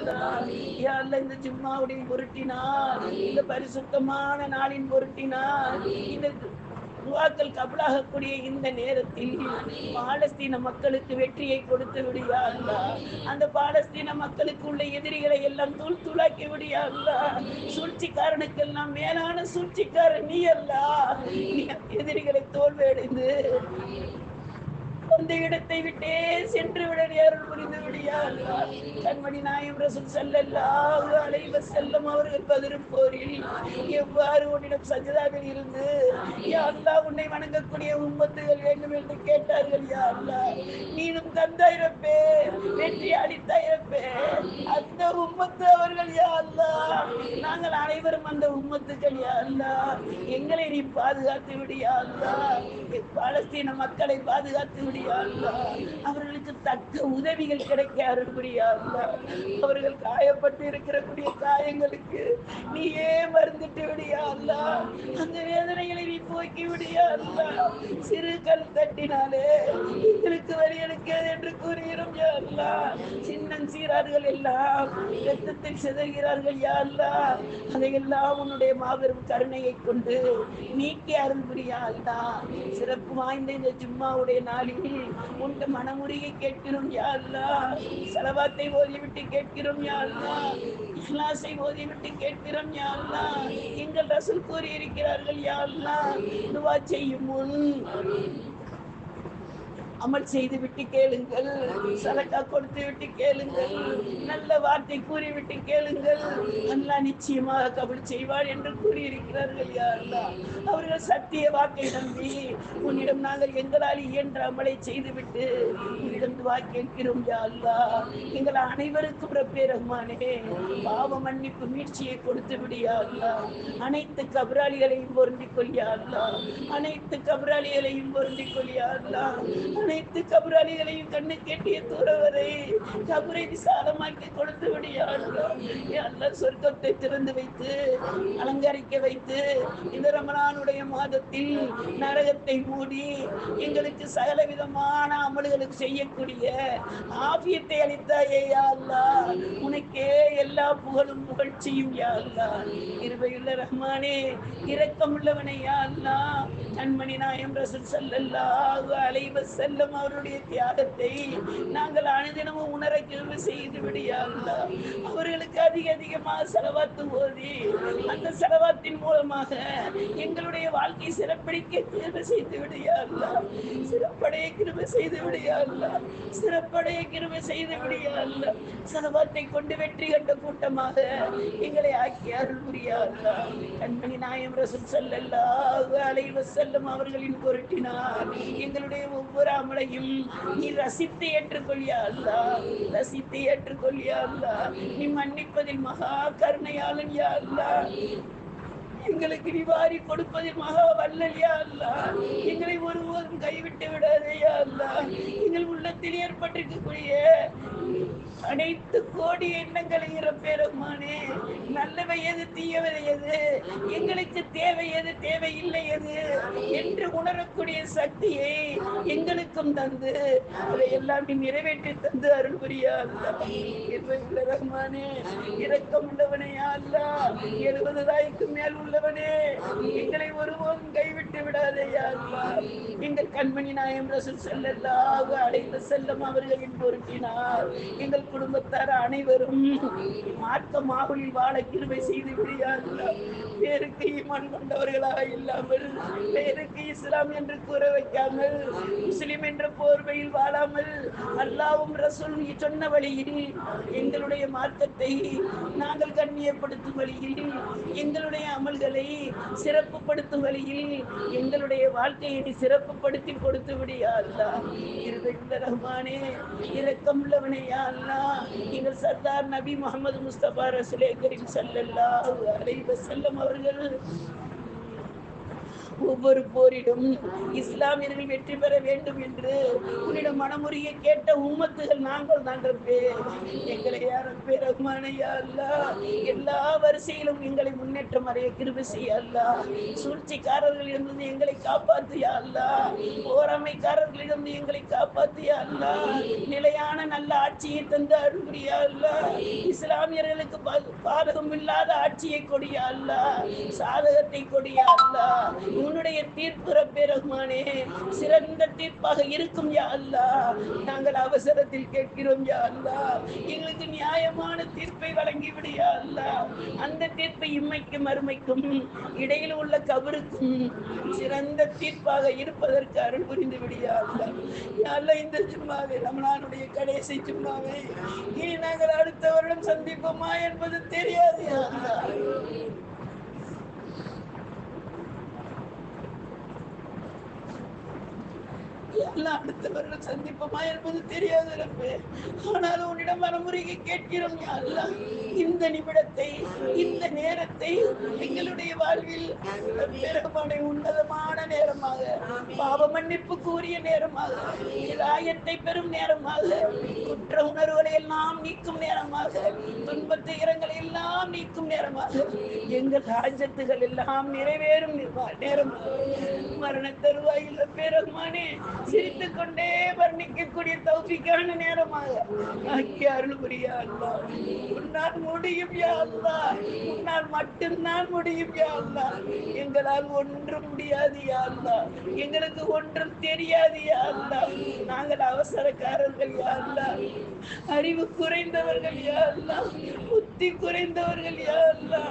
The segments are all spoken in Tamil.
இந்த ஜும்மாவுடைய பொருட்டினார். இந்த பரிசுத்தமான நாளின் பொருட்டினார். இந்த துவாக்கள் கபலாகக்கூடிய இந்த நேரத்தில் பாலஸ்தீன மக்களுக்கு வெற்றியை கொடுத்து விடியா அல்லாஹ் அந்த பாலஸ்தீன மக்களுக்கு உள்ள எதிரிகளை எல்லாம் தூள் தூளாக்கி விடியா அல்லாஹ் சூழ்ச்சிக்காரனுக்கெல்லாம் மேலான சூழ்ச்சிக்காரன் நீ அல்ல. எதிரிகளை தோல்வியடைந்து அந்த இடத்தை விட்டே சென்று விட அருள் புரிந்து விடியா கண்மணி நாயம் ரசூல் செல்லல்லாஹு அலைஹி வஸல்லம் அவர்கள் பதிரும் போரில் எவ்வாறு உன்னிடம் சஜதாவில் இருந்து யா அல்லாஹ் உன்னை வணங்கக்கூடிய உம்மத்துகள் வேண்டும் என்று கேட்டார்கள். யா அல்லாஹ் நீனும் தந்தாயிரப்பே வெற்றி அளித்தாயிரப்பே அந்த உம்மத்து அவர்கள் யா நாங்கள் அனைவரும் அந்த உம்மத்துக்கள் யா எங்களை நீ பாதுகாத்து விடியா பாலஸ்தீன மக்களை பாதுகாத்து விடியா அவர்களுக்கு தக்க உதவிகள் கிடைக்க அருள்புரியா அவர்கள் காயப்பட்டு இருக்கிறக்கூடிய காயங்களுக்கு நீயே மருந்துட்டு விடியா அந்த வேதனைகளை நீ போக்கி விடியா சிறு கல் தட்டினாலே எங்களுக்கு வழி எடுக்கிறது என்று கூறுகிறோம் யாருலா சின்னம் சீரார்கள் எல்லாம் ரத்தத்தில் சிதறுகிறார்கள் யாருலா அதையெல்லாம் உன்னுடைய மாபெரும் கருணையை கொண்டு நீக்கி அருள் புரியா சிறப்பு வாய்ந்த இந்த ஜும்மாவுடைய நாளில் உன்ட மனமுறியை கேட்கிறோம் யாருலா செலவாத்தை ஓதிவிட்டு கேட்கிறோம் யாருலா அல்லாஹ். இஹ்லாஸை ஓதிவிட்டு கேட்கிறோம் யாருலா எங்கள் ரசூல் கூறியிருக்கிறார்கள் யாருலா துவா செய்யும் முன் அமல் செய்து விட்டு கேளுங்கள். சலக்கா கொடுத்து விட்டு கேளுங்கள். நல்ல வார்த்தை கூறிவிட்டு கேளுங்கள். நல்லா நிச்சயமாக கபல் செய்வார் என்று கூறியிருக்கிறார்கள் யா அவர்கள் சத்திய வாக்கை நம்பி உன்னிடம் நாங்கள் எங்களால் இயன்ற அமலை செய்துவிட்டு உன்னிடம் துவா கேட்கிறோம் யா எங்கள் அனைவருக்கும் ரப்பே ரஹ்மானே. பாவ மன்னிப்பு மீட்சியை கொடுத்து விடியா அனைத்து கபராளிகளையும் பொருந்திக் கொள்ளியா அனைத்து கபராளிகளையும் பொருந்திக் கொள்ளியா அனைத்து கபராளிகளையும் கண்ணு கேட்டிய தூரவரை கபரை விசாலமாக்கி கொடுத்து விடியா சொர்க்கத்தை திறந்து வைத்து அலங்கரிக்க வைத்து இந்த ரமணானுடைய மாதத்தில் நரகத்தை மூடி எங்களுக்கு சகல விதமான அமல்களுக்கு செய்யக்கூடிய ஆபியத்தை அளித்தாயே யா அல்லாஹ் உனக்கே எல்லா புகழும் புகழ்ச்சியும் யா அல்லா. இருவையுள்ள ரஹ்மானே இரக்கமுள்ளவனே யா அல்லாஹ் கண்மணி நாயம் ரசூல் அலைவ செல் வஸல்லம் அவருடைய தியாகத்தை நாங்கள் அனுதினமும் உணர கிருபை செய்து விடியா அவர்களுக்கு அதிக அதிகமாக செலவாத்து ஓதி அந்த செலவாத்தின் மூலமாக எங்களுடைய வாழ்க்கை சிறப்படிக்க கிருபை செய்து விடியா சிறப்படைய கிருமை செய்து விடியா சிறப்படைய கிருமை செய்து விடியா செலவாத்தை கொண்டு வெற்றி கண்ட கூட்டமாக எங்களை ஆக்கி அருள் புரியா கண்மணி நாயம் ரசூல் செல்லல்லா அலைவ செல்லும் அவர்களின் பொருட்டினார் எங்களுடைய ஒவ்வொரு நம்மளையும் நீ ரசித்து ஏற்றுக்கொள்ளியா அல்லாஹ் ரசித்து ஏற்றுக்கொள்ளியா அல்லாஹ் நீ மன்னிப்பதில் மகா கருணையாளன் யா அல்ல? எங்களுக்கு நீ வாரி கொடுப்பதில் மகா வல்லல்யா அல்லா? எங்களை ஒருவரும் கைவிட்டு விடாதேயா அல்லா? எங்கள் உள்ளத்தில் ஏற்பட்டிருக்கக்கூடிய அனைத்து கோடி எண்ணங்களை இறப்பேரம்மானே நல்லவை எது தீயவை எது? எங்களுக்கு தேவை எது தேவையில்லை எது? என்று உணரக்கூடிய சக்தியை எங்களுக்கும் தந்து அதை எல்லாமே நிறைவேற்றி தந்து அருள் புரியா அல்லா. இறைவனுள்ள ரஹ்மானே இரக்கம் உள்ளவனே அல்லா. எழுபது தாய்க்கு மேல் உள்ளவனே எங்களை ஒருபோதும் கைவிட்டு விடாதையா எங்கள் கண்மணி நாயம் ரசூல் ஸல்லல்லாஹு அலைஹி செல்லம் அவர்களின் பொருட்டினார் எங்கள் குடும்பத்தார் அனைவரும் மார்க்க வாழ கிருபை செய்து பேருக்கு ஈமான் கொண்டவர்களாக இல்லாமல் பேருக்கு இஸ்லாம் என்று கூற வைக்காமல் முஸ்லிம் என்ற போர்வையில் வாழாமல் அல்லாவும் ரசூல் சொன்ன வழியில் எங்களுடைய மார்க்கத்தை நாங்கள் கண்ணியப்படுத்தும் வழியில் எங்களுடைய அமல்களை சிறப்புப்படுத்தும் வழியில் எங்களுடைய வாழ்க்கையை நீ சிறப்புப்படுத்தி கொடுத்து விடியா அல்லா இருந்த ரஹ்மானே இரக்கம் உள்ளவனையா அல்லா எங்கள் சர்தார் நபி முகமது முஸ்தபா ரசுலே கரீம் ஸல்லல்லாஹு அலைஹி வஸல்லம் அவர்கள் ஒவ்வொரு போரிலும் இஸ்லாமியர்கள் வெற்றி பெற வேண்டும் என்று உன்னிடம் மனமுறையை கேட்ட உம்மத்துகள் நாங்கள் தான் ரப்பே எங்களை யாரப்பே ரஹ்மானையா அல்லா. எல்லா வரிசையிலும் எங்களை முன்னேற்றம் அடைய கிருபி செய்ய அல்லா. சூழ்ச்சிக்காரர்களிடமிருந்து எங்களை காப்பாத்தியா அல்லா. போராமைக்காரர்களிடமிருந்து எங்களை காப்பாத்தியா அல்லா. நிலையான நல்ல ஆட்சியை தந்து அருள்புரியா அல்லா. இஸ்லாமியர்களுக்கு பாதகம் இல்லாத ஆட்சியை கொடியா அல்லா. சாதகத்தை கொடியா அல்லா. உன்னுடைய தீர்ப்புற ரப்பே சிறந்த தீர்ப்பாக இருக்கும் யா அல்லா. நாங்கள் அவசரத்தில் கேட்கிறோம் யா அல்லா. எங்களுக்கு நியாயமான தீர்ப்பை வழங்கி விடு யா அல்லா. அந்த தீர்ப்பை இம்மைக்கும் அருமைக்கும் இடையில் உள்ள கபருக்கும் சிறந்த தீர்ப்பாக இருப்பதற்கு அருள் புரிந்து விடியா அல்லா. யா அல்லா இந்த சும்மாவே ரமணானுடைய கடைசி சும்மாவே இனி நாங்கள் அடுத்த வருடம் சந்திப்போமா என்பது தெரியாது யா அல்லா. எல்லாம் அடுத்த வருடம் சந்திப்போமா என்பது தெரியாது ரப்பே. ஆனாலும் உன்னிடம் மனமுறையை கேட்கிறோம். யா அல்லாஹ். இந்த நிமிடத்தை இந்த நேரத்தை எங்களுடைய வாழ்வில் பெருமானை உன்னதமான நேரமாக பாவ மன்னிப்பு கூறிய நேரமாக இராயத்தை பெறும் நேரமாக குற்ற உணர்வுகளை எல்லாம் நீக்கும் நேரமாக துன்பத்து இரங்களை எல்லாம் நீக்கும் நேரமாக எங்கள் ராஜத்துகள் எல்லாம் நிறைவேறும் நேரமாக மரண தருவாயில் பெருமானே சிரித்து கொண்டே வர்ணிக்கக்கூடிய தௌபிக்கான நேரமாக ஆக்கிய அருள் புரியா உன்னால் முடியும் யா அல்லா. உன்னால் மட்டும்தான் முடியும் யா அல்லா. எங்களால் ஒன்றும் முடியாது யா அல்லா. எங்களுக்கு ஒன்றும் தெரியாது யா அல்லா. நாங்கள் அவசரக்காரர்கள் யா அல்லா. அறிவு குறைந்தவர்கள் யா அல்லா. புத்தி குறைந்தவர்கள் யா அல்லா.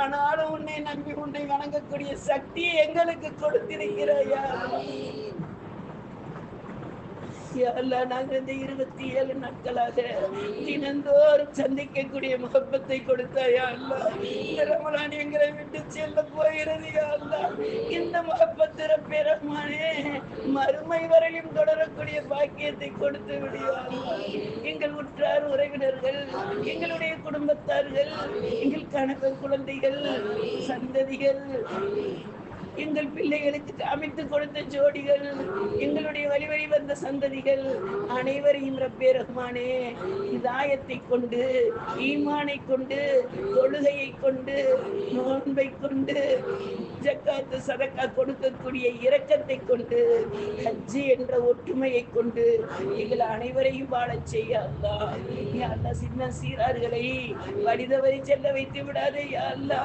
ஆனாலும் உன்னை நம்பி உன்னை வணங்கக்கூடிய சக்தியை எங்களுக்கு கொடுத்திருக்கிறாய் யா அல்லா யா அல்லாஹ், நாங்கள் இந்த இருபத்தி ஏழு நாட்களாக தினந்தோறும் சந்திக்கக்கூடிய முகப்பத்தை கொடுத்தாயா அல்ல? இந்த ரமலான் எங்களை விட்டு செல்ல போகிறது அல்ல? இந்த முகப்பத்திர பெருமானே மறுமை வரையும் தொடரக்கூடிய பாக்கியத்தை கொடுத்து விடியா எங்கள் உற்றார் உறவினர்கள் எங்களுடைய குடும்பத்தார்கள் எங்கள் கணவர் குழந்தைகள் சந்ததிகள் எங்கள் பிள்ளைகளுக்கு அமைத்து கொடுத்த ஜோடிகள் எங்களுடைய வழிவழி வந்த சந்ததிகள் அனைவரையும் ரப்பே ரஹ்மானே இதாயத்தை கொண்டு ஈமானை கொண்டு தொழுகையை கொண்டு நோன்பை கொண்டு ஜக்காத்து சதக்கா கொடுக்கக்கூடிய இரக்கத்தை கொண்டு ஹஜ்ஜி என்ற ஒற்றுமையை கொண்டு எங்கள் அனைவரையும் வாழச் செய்ய அல்லா. அல்லா சின்ன சீரார்களை வடிதவரை செல்ல வைத்து விடாதே அல்லா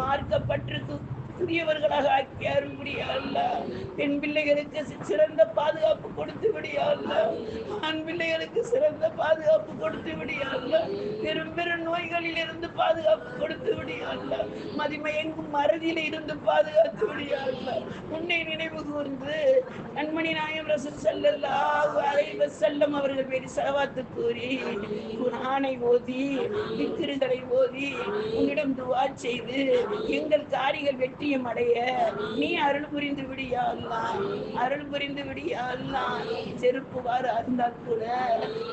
மார்க்கப்பற்றுக்கு புதியவர்களாக ஆக்கி அருள்படியா அல்ல பெண் பிள்ளைகளுக்கு சிறந்த பாதுகாப்பு கொடுத்து விடியல்ல ஆண் பிள்ளைகளுக்கு சிறந்த பாதுகாப்பு கொடுத்து விடியல்ல பெரும் பெரும் நோய்களில் இருந்து பாதுகாப்பு கொடுத்து விடியல்ல மதிமை எங்கும் மறதியில் இருந்து பாதுகாத்து விடியல்ல உன்னை நினைவு கூர்ந்து கண்மணி நாயம் ரசூல் ஸல்லல்லாஹு அலைஹி வஸல்லம் அவர்கள் பேரி சலவாத்து கூறி குரானை ஓதி திக்ருகளை ஓதி உன்னிடம் துவா செய்து எங்கள் காரிகள் வெற்றியம் அடைய நீ அருள் புரிந்து விடியா அல்லா அருள் புரிந்து விடியா செருப்பு வாறு அருந்தால் கூட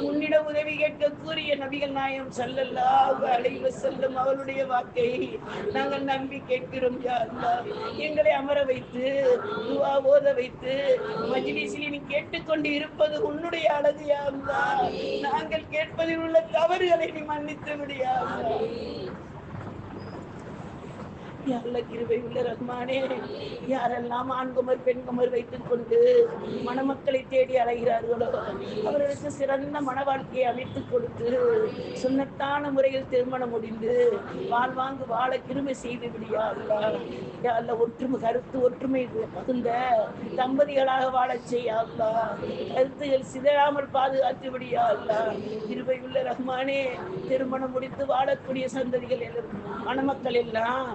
உன்னிடம் உதவி கேட்க கூறிய நபிகள் நாயம் ஸல்லல்லாஹு அலைஹி செல்லும் அவருடைய வாக்கை நாங்கள் நம்பி கேட்கிறோம் யா அல்லா எங்களை அமர வைத்து துவா ஓத வைத்து மஜிலிசில் நீ கேட்டுக்கொண்டு இருப்பது உன்னுடைய அழகு யா நாங்கள் கேட்பதில் உள்ள தவறுகளை நீ மன்னித்து விடியா அல்லா கிருவை உள்ள ரஹ்மானே. யாரெல்லாம் ஆண்குமர் பெண்குமர் வைத்துக் கொண்டு மணமக்களை தேடி அலைகிறார்களோ அவர்களுக்கு சிறந்த மன வாழ்க்கையை அமைத்துக் கொடுத்து சுண்ணத்தான முறையில் திருமணம் முடிந்து வாழ்வாங்கு வாழ கிருமை செய்து விடியா யாழ்ல ஒற்றுமை கருத்து ஒற்றுமை இந்த தம்பதிகளாக வாழச் செய்ய கருத்துகள் சிதறாமல் பாதுகாத்து விடியா இருவை உள்ள ரஹ்மானே திருமணம் முடித்து வாழக்கூடிய சந்ததிகள் மணமக்கள் எல்லாம்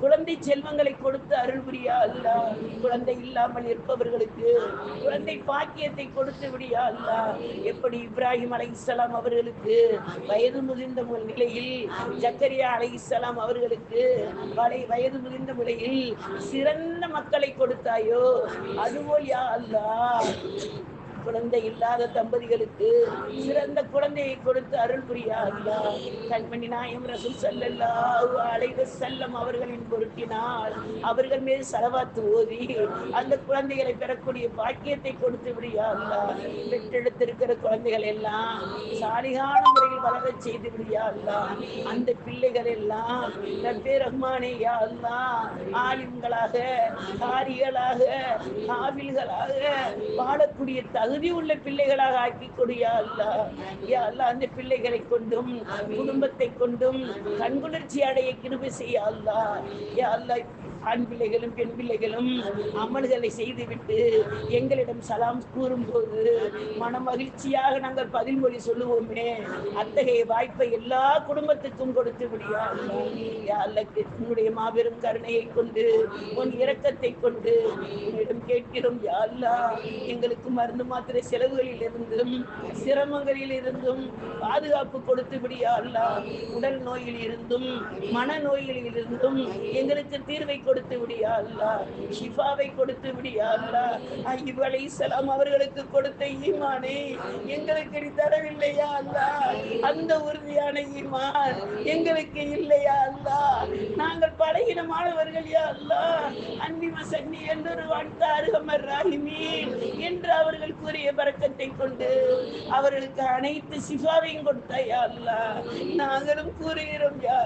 குழந்தை செல்வங்களை கொடுத்து அருள் புரியா அல்லா. குழந்தை இல்லாமல் இருப்பவர்களுக்கு குழந்தை பாக்கியத்தை கொடுத்து விடியா அல்லா. எப்படி இப்ராஹிம் அலைஹிஸ்ஸலாம் அவர்களுக்கு வயது முதிர்ந்த நிலையில் ஜக்கரியா அலைஹிஸ்ஸலாம் அவர்களுக்கு வலை வயது முதிர்ந்த நிலையில் சிறந்த மக்களை கொடுத்தாயோ? அதுபோல் யா அல்லா. குழந்தை இல்லாத தம்பதிகளுக்கு சிறந்த குழந்தையை கொடுத்து அருள் புரியா கண்மணி நாயம் ரசூல் ஸல்லல்லாஹு அலைஹி வஸல்லம் அவர்களின் பொருட்டினால் அவர்கள் மேல் சலவாத்து ஓதி அந்த குழந்தைகளை பெறக்கூடிய பாக்கியத்தை கொடுத்து விடியா பெற்றெடுத்திருக்கிற குழந்தைகள் எல்லாம் சாலிகான முறையில் வளரச் செய்து விடியா அந்த பிள்ளைகள் எல்லாம் ரப்பே ரஹ்மானே யா அல்லா ஆலிம்களாக காரிகளாக காவில்களாக வாழக்கூடிய தகுதி உள்ள பிள்ளைகளாக ஆக்கி கொடியா அல்லா யா அல்லா அந்த பிள்ளைகளை கொண்டும் குடும்பத்தை கொண்டும் கண்குளிர்ச்சி அடைய கிருபை செய்ய அல்லா யா அல்லா ஆண் பிள்ளைகளும் பெண் பிள்ளைகளும் அமல்களை செய்துவிட்டு எங்களிடம் சலாம் கூறும்போது மன மகிழ்ச்சியாக நாங்கள் பதில்மொழி சொல்லுவோமே அத்தகைய வாய்ப்பை எல்லா குடும்பத்துக்கும் கொடுத்து விடியா? உன்னுடைய மாபெரும் கருணையை கொண்டு உன் இரக்கத்தை கொண்டு உன்னிடம் கேட்கிறோம் யாழ்லா எங்களுக்கு மருந்து மாத்திரை செலவுகளில் இருந்தும் சிரமங்களில் இருந்தும் பாதுகாப்பு கொடுத்து விடியா உடல் நோயில் இருந்தும் மன நோயில் இருந்தும் எங்களுக்கு தீர்வை கொடுத்து விடியா ஷிஃபாவை கொடுத்து விடியா அல்லாஹ் ஐயூப் அலைஹிஸ்ஸலாம் அவர்களுக்கு கொடுத்த ஈமானே எங்களுக்கு நீ தரவில்லையா அல்லா அந்த உறுதியான ஈமான் எங்களுக்கு இல்லையா அல்லா நாங்கள் பழகினமானவர்கள் யா அல்லா அன்னி சன்னி என்றொரு வாழ்த்த அருகமர் ராகிமீன். என்று அவர்கள் கூறிய பறக்கத்தை கொண்டு அவர்களுக்கு அனைத்து சிஃபாவையும் கொடுத்தாயா அல்லாஹ் நாங்களும் கூறுகிறோம் யா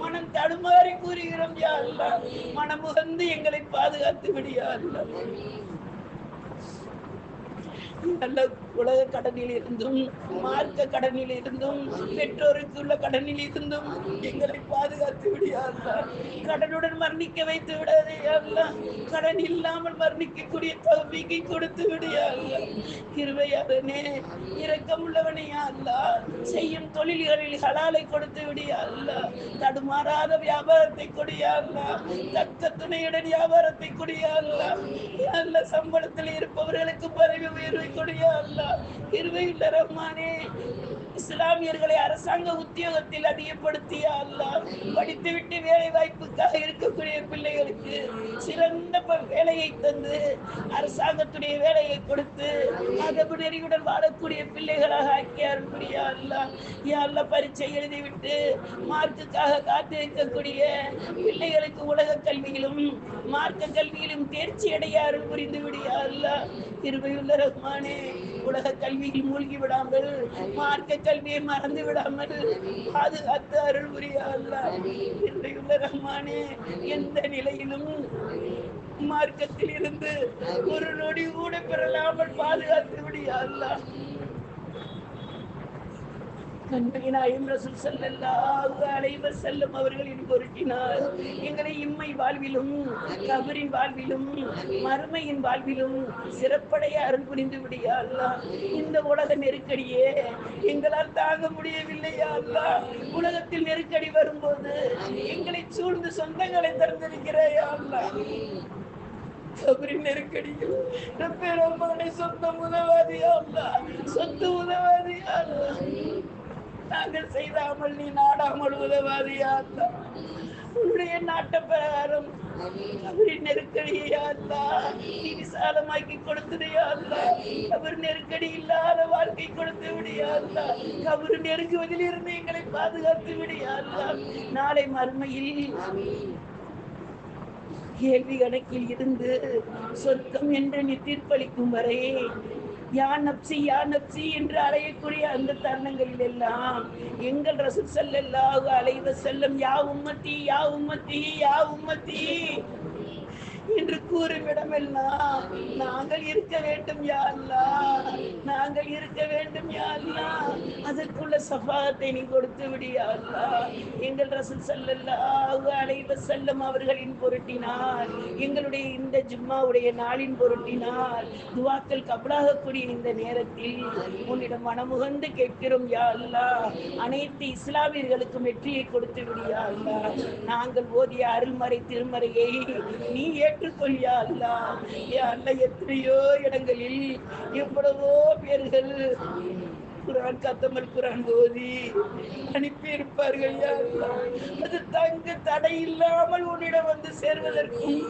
மனம் தடுமாறி கூறுகிறோம் யா அல்லாஹ் மனமுகந்து எங்களை பாதுகாத்து விடியா நல்ல உலக கடனில் இருந்தும் மார்க்க கடனில் இருந்தும் பெற்றோருக்கு உள்ள கடனில் இருந்தும் எங்களை பாதுகாத்து விடியாதா கடனுடன் மரணிக்க வைத்து விடாதே கடன் இல்லாமல் மரணிக்கக்கூடிய தகுதிக்கு கொடுத்து விடியாதா கிருபையாதனே இரக்கம் உள்ளவனே அல்லா. செய்யும் தொழில்களில் ஹலாலை கொடுத்து விடியா அல்ல. தடுமாறாத வியாபாரத்தை கொடியா அல்லா. தக்க துணையுடன் வியாபாரத்தை கொடியா அல்லா. நல்ல சம்பளத்தில் இருப்பவர்களுக்கு பறவை உயர்வை கொடியா அல்லா. இருவையுள்ள ரஹ்மானே இஸ்லாமியர்களை அரசாங்க உத்தியோகத்தில் அதிகப்படுத்திய அல்லா படித்துவிட்டு வேலை வாய்ப்புக்காக இருக்கக்கூடிய பிள்ளைகளுக்கு சிறந்த ப- வேலையை தந்து அரசாங்கத்துடைய வேலையை கொடுத்து அதபு நெறியுடன் வாழக்கூடிய பிள்ளைகளாக ஆக்கியார் அருள்புரியா அல்லாஹ். யா பரீட்சை எழுதிவிட்டு மார்க்குக்காக காத்திருக்கக்கூடிய பிள்ளைகளுக்கு உலக கல்வியிலும் மார்க்க கல்வியிலும் தேர்ச்சி அடைய அருள் புரிந்து விடியா அல்லா இருபையுள்ள ரஹ்மானே உலக கல்வியில் மூழ்கி விடாமல் மார்க்க கல்வியை மறந்து விடாமல் பாதுகாத்து அருள் புரியா இன்றையுள்ள ரஹ்மானே எந்த நிலையிலும் மார்க்கத்தில் இருந்து ஒரு நொடி கூட பெறலாமல் பாதுகாத்து விடியா அல்லா. நன்மையினாயும் ரசூல் ஸல்லல்லாஹு அலைஹி வஸல்லம் அவர்களின் பொருட்டினார் எங்களை இம்மை வாழ்விலும் கபரின் வாழ்விலும் மறுமையின் வாழ்விலும் சிறப்படைய அருள் புரிந்து விடியா இந்த உலக நெருக்கடியே எங்களால் தாங்க முடியவில்லையா அல்லா உலகத்தில் நெருக்கடி வரும்போது எங்களை சூழ்ந்து சொந்தங்களை திறந்திருக்கிறேயா அல்லா கபரின் நெருக்கடியில் பெருமானை சொந்த உதவாதியா அல்லா சொத்து உதவாதியா அல்லாஹ். நாங்கள் செய்தாமல் நீ நாடாமல் உதவாதியா உன்னுடைய நாட்ட பிரகாரம் கபரின் நெருக்கடியா நீ விசாலமாக்கி கொடுத்துடையா அவர் நெருக்கடி இல்லாத வாழ்க்கை கொடுத்து விடியா அவர் நெருங்குவதில் இருந்து எங்களை பாதுகாத்து விடியா நாளை மறுமையில் கேள்வி கணக்கில் இருந்து சொர்க்கம் என்று நீ தீர்ப்பளிக்கும் வரை யா நப்சி யா நப்சி என்று அலையக்கூடிய அந்த தருணங்களில் எல்லாம் எங்கள் ரசூல் ஸல்லல்லாஹு அலைவ செல்லும் யா உம்மத்தி யா உம்மத்தி யா உம்மத்தி என்று கூறும் இடமெல்லாம் நாங்கள் இருக்க வேண்டும் யா நாங்கள் இருக்க வேண்டும் யாருலா அதற்குள்ள சஃபாகத்தை நீ கொடுத்து விடியாருலா எங்கள் ரசல் ஸல்லல்லாஹு அலைஹி செல்லும் அவர்களின் பொருட்டினால் எங்களுடைய இந்த ஜும்மாவுடைய நாளின் பொருட்டினால் துவாக்கள் கபலாகக்கூடிய இந்த நேரத்தில் உன்னிடம் மனமுகந்து கேட்கிறோம் யாருலா அனைத்து இஸ்லாமியர்களுக்கும் வெற்றியை கொடுத்து விடியாருலா நாங்கள் ஓதிய அருள்மறை திருமறையை நீ ஏற்று யா அல்லா யா அண்ணன் எத்தனையோ இடங்களில் எவ்வளவோ பேர்கள் குரான் கத்தமல் குரான் ஓதி அனுப்பி இருப்பார்கள் அது தங்கு தடை இல்லாமல் உன்னிடம் வந்து சேர்வதற்கும்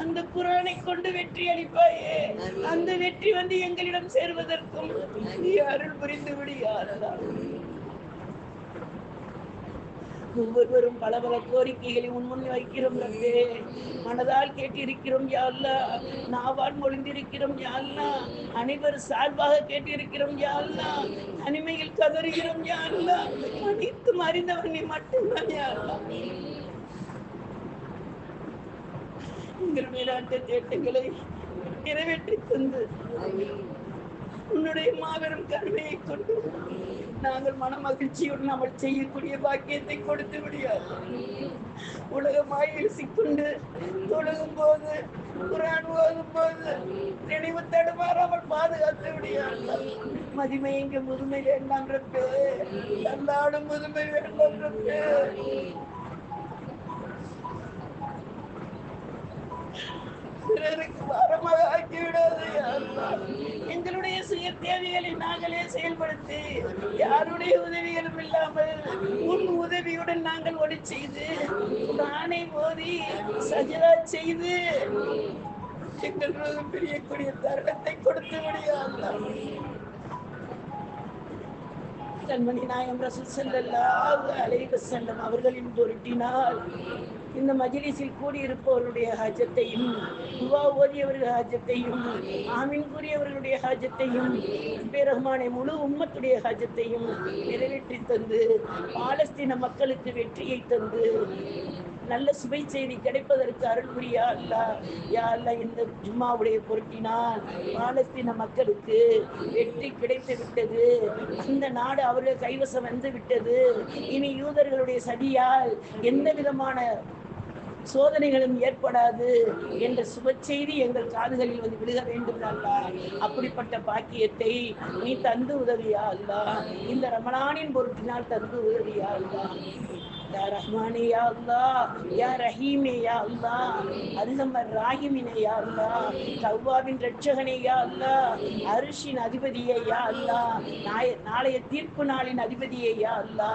அந்த குரானை கொண்டு வெற்றி அளிப்பாயே. அந்த வெற்றி வந்து எங்களிடம் சேர்வதற்கும் நீ அருள் புரிந்து விடியாதான் ஒவ்வொருவரும் பல பல கோரிக்கைகளை உன் வைக்கிறோம் ரப்பே மனதால் கேட்டிருக்கிறோம் யாழ்லா நாவால் மொழிந்திருக்கிறோம் யாழ்லா அனைவர் அனைவரும் சார்பாக கேட்டிருக்கிறோம் யாழ்லா தனிமையில் கதறுகிறோம் யாழ்லா அல்லாஹ் அனைத்தும் அறிந்தவன் நீ மட்டும்தான் யாழ்லா எங்கள் மேலாட்ட தேட்டங்களை நிறைவேற்றி தந்து உன்னுடைய மாபெரும் கருணையை கொண்டு நாங்கள் மன மகிழ்ச்சியுடன் அமல் செய்யக்கூடிய பாக்கியத்தை கொடுத்து விடியாது உலக மாயில் சிக்கொண்டு தொழுகும் போது குரான் ஓதும் போது நினைவு தடுமாறாமல் பாதுகாத்து விடியாது மதிமை எங்க முதுமை வேண்டாம் ரப்பே. எல்லாடும் முதுமை வேண்டாம் ரப்பே. பிறருக்கு வரமாக எங்களுடைய சுய தேவைகளை நாங்களே செயல்படுத்தி யாருடைய உதவிகளும் இல்லாமல் உன் உதவியுடன் நாங்கள் ஒளி செய்து நானே மோதி சஜதா செய்து எங்கள் பெரியக்கூடிய தருணத்தை கொடுத்து முடியாது கண்மணி நாயம் ரசூல் செல்லல்லாஹு அலைஹி வஸல்லம் அவர்களின் பொருட்டினால் இந்த மஜிலிஸில் கூடியிருப்பவர்களுடைய ஹாஜத்தையும் துவா ஓதியவர்கள் ஹாஜத்தையும் ஆமீன் கூறியவர்களுடைய ஹாஜத்தையும் ரப்பே முழு உம்மத்துடைய ஹாஜத்தையும் நிறைவேற்றி தந்து பாலஸ்தீன மக்களுக்கு வெற்றியை தந்து நல்ல சுவை செய்தி கிடைப்பதற்கு அருள் புரியா அல்லா யா அல்லா இந்த ஜும்மாவுடைய பொருட்டினால் பாலஸ்தீன மக்களுக்கு வெற்றி கிடைத்து விட்டது. அந்த நாடு அவர்கள் கைவசம் வந்து விட்டது. இனி யூதர்களுடைய சதியால் எந்த விதமான சோதனைகளும் ஏற்படாது என்ற சுப செய்தி எங்கள் காதுகளில் வந்து விழுக வேண்டும் அல்லா. அப்படிப்பட்ட பாக்கியத்தை நீ தந்து உதவியா அல்லா? இந்த ரமணானின் பொருட்டினால் தந்து உதவியா அல்லா? யா ரஹ்மானே யா அல்லா யா ரஹீமே யா அல்லா அருகமர் ராகிமினே யா அல்லா தவ்வாவின் ரட்சகனே யா அல்லா அரிஷின் அதிபதியே யா அல்லா நாய நாளைய தீர்ப்பு நாளின் அதிபதியே யா அல்லா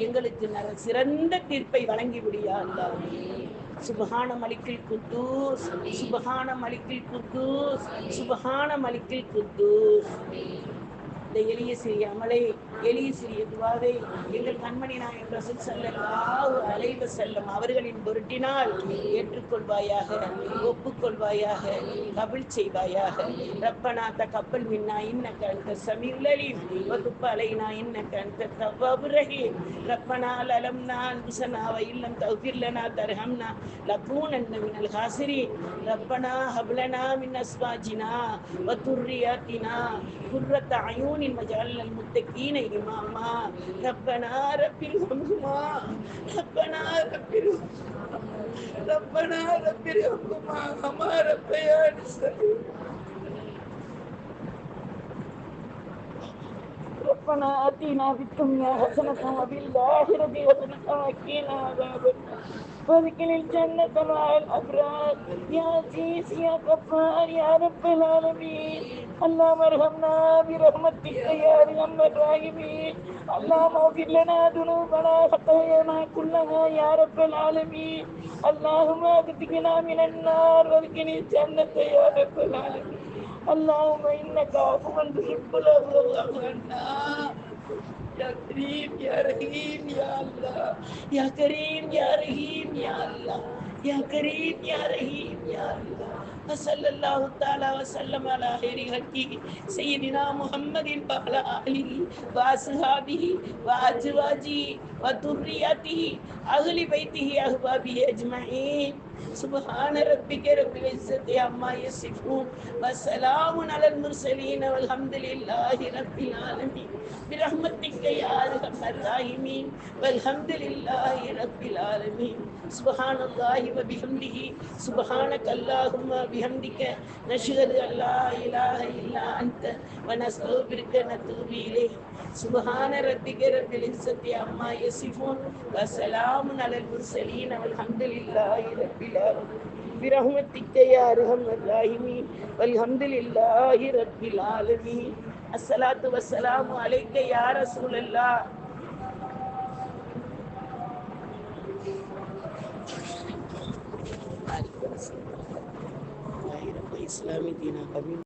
எங்களுக்கு நர- சிறந்த தீர்ப்பை வழங்கி விடியா அல்லாஹ். சுபஹான மலிக்கில் குத்தூஸ் சுபஹான மலிக்கில் குத்தூஸ் சுபஹான மலிக்கில் குத்தூஸ். இந்த எளிய சிறிய அமலை எளிய சிறிய துவாதை எங்கள் கண்மணி நாயன் ரசூல் சல்லாஹு அலைவ செல்லும் அவர்களின் பொருட்டினால் ஏற்றுக்கொள்வாயாக ஒப்புக்கொள்வாயாக கபில் செய்வாயாக. ரப்பனா த கப்பல் மின்னா இன்ன கண்ட சமீலலிம் வகுப்பு அலைனா இன்ன கண்ட தவ்வாபு ரஹீம். ரப்பனா லலம்னா அன்புசனா இல்லம் தௌஃபிர்லனா தர்ஹம்னா லக்கூனன் மினல் ஹாசிரி ரப்பனா ஹப்லனா மின் அஸ்வாஜினா வத்துர்ரியாத்தினா குர்ரத் அயூன் عيون وجعلنا المتقين إماما ربنا رب ارحمهما ربنا رب ارحمهما ربنا رب ارحمهما كما ربياني صغيرا ربنا آتنا في الدنيا حسنة وفي الآخرة حسنة وقنا عذاب النار وادخل الجنة مع الأبرار يا عزيز يا غفار يا رب العالمين اللهم ارحمنا برحمتك يا ارحم الراحمين اللهم اغفر لنا ذنوبنا خطايانا كلها يا رب العالمين اللهم اغفرنا من النار وادخل الجنة يا رب العالمين اللهم انك عفو تحب العفو یا کریم، یا رحیم، یا اللہ، یا کریم، یا رحیم، یا اللہ، یا کریم، یا رحیم، یا اللہ۔ صلی اللہ تعالی وسلم علی خیر حقی سیدنا محمد بحل آلی و اصحابی و اجواجی و دریاتی اغلی بیتی احبابی اجمعین۔ سبحان ربك رب العزة عما يصفون وسلام على المرسلين والحمد لله رب العالمين. برحمتك يا أرحم الراحمين. والحمد لله رب العالمين. سبحان الله وبحمده. سبحانك اللهم وبحمدك. نشهد أن لا إله إلا أنت ونستغفرك ونتوب إليك. سبحان ربك رب العزة عما يصفون وسلام على المرسلين والحمد لله رب العالمين لله برحمتك يا أرحم الراحمين والحمد لله رب العالمين الصلاة والسلام عليك يا رسول الله إسلامي دينا قبيل